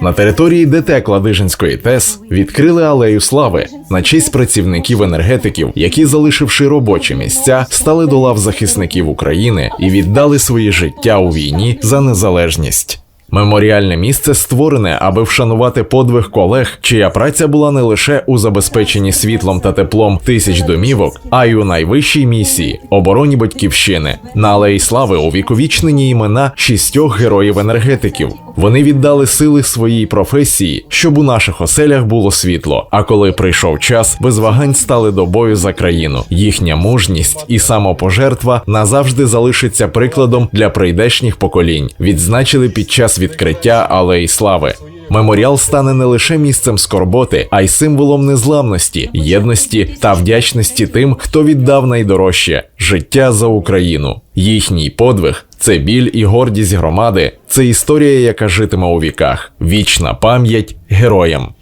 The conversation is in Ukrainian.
На території ДТЕК Ладижинської ТЕС відкрили алею слави на честь працівників енергетиків, які, залишивши робочі місця, стали до лав захисників України і віддали своє життя у війні за незалежність. Меморіальне місце створене, аби вшанувати подвиг колег, чия праця була не лише у забезпеченні світлом та теплом тисяч домівок, а й у найвищій місії обороні батьківщини. На алеї слави увіковічнені імена шістьох героїв-енергетиків. Вони віддали сили своїй професії, щоб у наших оселях було світло. А коли прийшов час, без вагань стали до бою за країну. Їхня мужність і самопожертва назавжди залишиться прикладом для прийдешніх поколінь. Відзначили під час відкриття алеї слави. Меморіал стане не лише місцем скорботи, а й символом незламності, єдності та вдячності тим, хто віддав найдорожче життя за Україну. Їхній подвиг це біль і гордість громади, це історія, яка житиме у віках. Вічна пам'ять героям.